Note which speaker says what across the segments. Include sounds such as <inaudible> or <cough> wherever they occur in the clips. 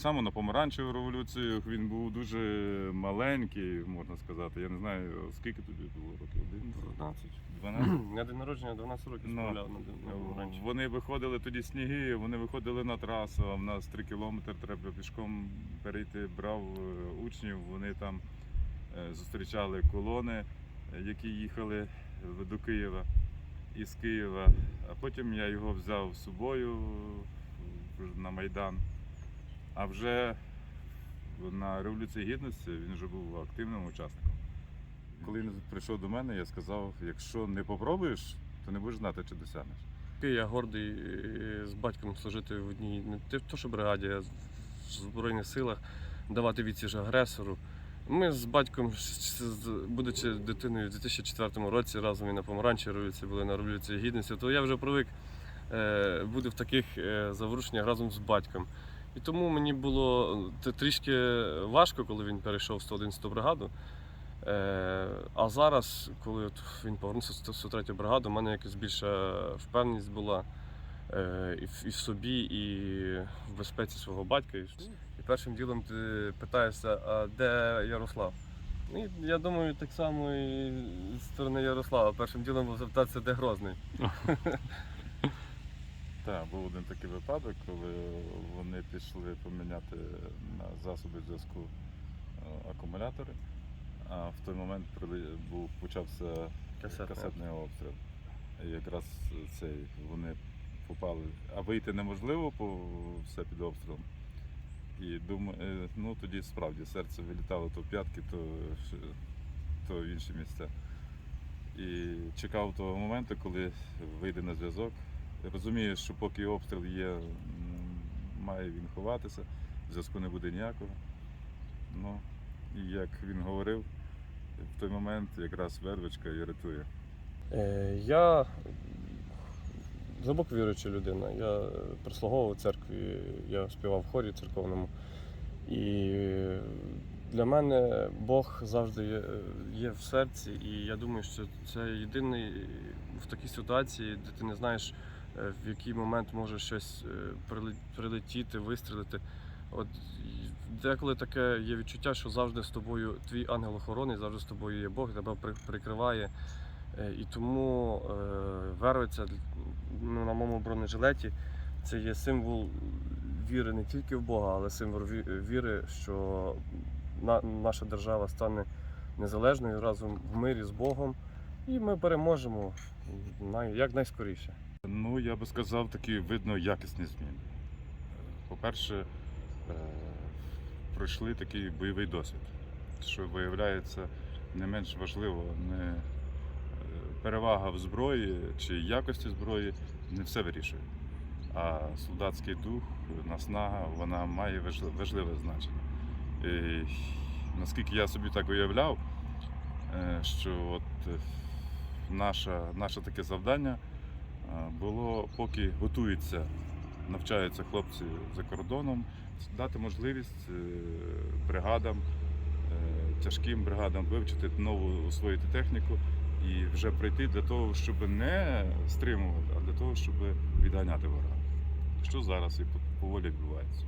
Speaker 1: само на помаранчеву революцію він був дуже маленький, можна сказати. Я не знаю, скільки тобі було років? 11?
Speaker 2: 12.
Speaker 1: 12?
Speaker 2: На день народження 12 років
Speaker 1: Ну,
Speaker 2: справляв на день раніше.
Speaker 1: Вони виходили тоді сніги, вони виходили на трасу. а В нас 3 кілометри треба пішком перейти. Брав е, учнів. Вони там е, зустрічали колони, е, які їхали в- до Києва із Києва. А потім я його взяв з собою в- на Майдан. А вже на Революції Гідності він вже був активним учасником. Коли він прийшов до мене, я сказав: якщо не попробуєш, то не будеш знати, чи досягнеш.
Speaker 2: Я гордий е, з батьком служити в одній не то, що бригаді, а в Збройних силах, давати відсіч агресору. Ми з батьком, будучи дитиною в 2004 році, разом і на помаранчі революції були на революції гідності, то я вже привик е, бути в таких е, заворушеннях разом з батьком. І тому мені було трішки важко, коли він перейшов в 111 бригаду. Е, а зараз, коли він повернувся в 103 бригаду, у мене якась більша впевненість була е, і, в, собі, і в безпеці свого батька. І, першим ділом ти питаєшся, а де Ярослав? Ну, і я думаю, так само і з сторони Ярослава. Першим ділом було запитатися, де Грозний. <laughs>
Speaker 1: Так, був один такий випадок, коли вони пішли поміняти на засоби зв'язку е, акумулятори, а в той момент був, почався
Speaker 2: Касетний.
Speaker 1: касетний обстріл. І якраз цей, вони попали. А вийти неможливо, бо все під обстрілом. І думаю, е, ну тоді справді серце вилітало то в п'ятки, то, то в інші місця. І чекав того моменту, коли вийде на зв'язок. Розумію, що поки обстріл є, має він ховатися, зв'язку не буде ніякого. Ну, і як він говорив, в той момент якраз вервичка і рятує.
Speaker 2: Е, Я глибоко віруюча людина. Я прислуговував церкві, я співав в хорі церковному. І для мене Бог завжди є, є в серці, і я думаю, що це єдиний в такій ситуації, де ти не знаєш, в який момент може щось е, прилетіти, вистрілити. От деколи таке є відчуття, що завжди з тобою твій ангел-охоронець, завжди з тобою є Бог, тебе прикриває. Е, І тому е, вервиця ну, на моєму бронежилеті це є символ віри не тільки в Бога, але символ віри, що на, наша держава стане незалежною разом в мирі з Богом, і ми переможемо як найскоріше.
Speaker 1: Ну, я би сказав, такі видно якісні зміни. По-перше, е, пройшли такий бойовий досвід, що виявляється не менш важливо, не е, перевага в зброї чи якості зброї не все вирішує. А солдатський дух, наснага, вона має важливе значення. І, наскільки я собі так уявляв, е, що от е, наша, наше таке завдання було, поки готуються, навчаються хлопці за кордоном, дати можливість е, бригадам, е, тяжким бригадам вивчити нову освоїти техніку і вже прийти для того, щоб не стримувати, а для того, щоб відганяти ворога. Що зараз і поволі відбувається.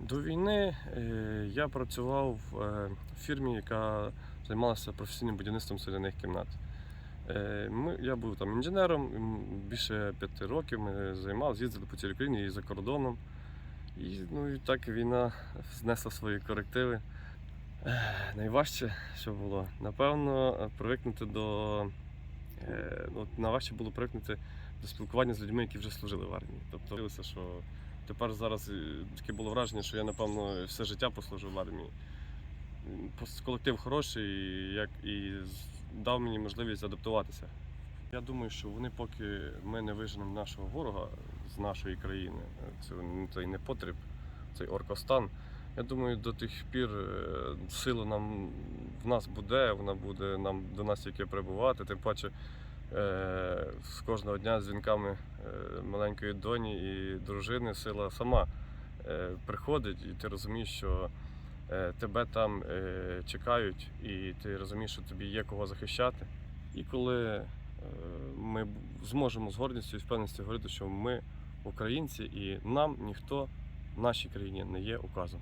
Speaker 2: До війни е, я працював в фірмі, яка займалася професійним будівництвом соляних кімнат. Е, Ми, я був там інженером, більше п'яти років ми займалися, їздили по цілій Україні і за кордоном. І, ну, і так війна знесла свої корективи. Найважче, що було, напевно, привикнути до. е, ну, найважче було привикнути до спілкування з людьми, які вже служили в армії. Тобто, виявилося, що Тепер зараз е, таке було враження, що я, напевно, все життя послужив в армії. Колектив хороший як, і дав мені можливість адаптуватися. Я думаю, що вони, поки ми не виженемо нашого ворога з нашої країни, це, цей непотріб, цей оркостан. Я думаю, до тих пір е, сила нам в нас буде, вона буде нам до нас тільки прибувати. Тим паче е, з кожного дня з дзвінками е, маленької доні і дружини сила сама е, приходить, і ти розумієш, що тебе там е, чекають, і ти розумієш, що тобі є кого захищати. І коли е, ми зможемо з гордістю і впевненістю говорити, що ми українці, і нам ніхто в нашій країні не є указом.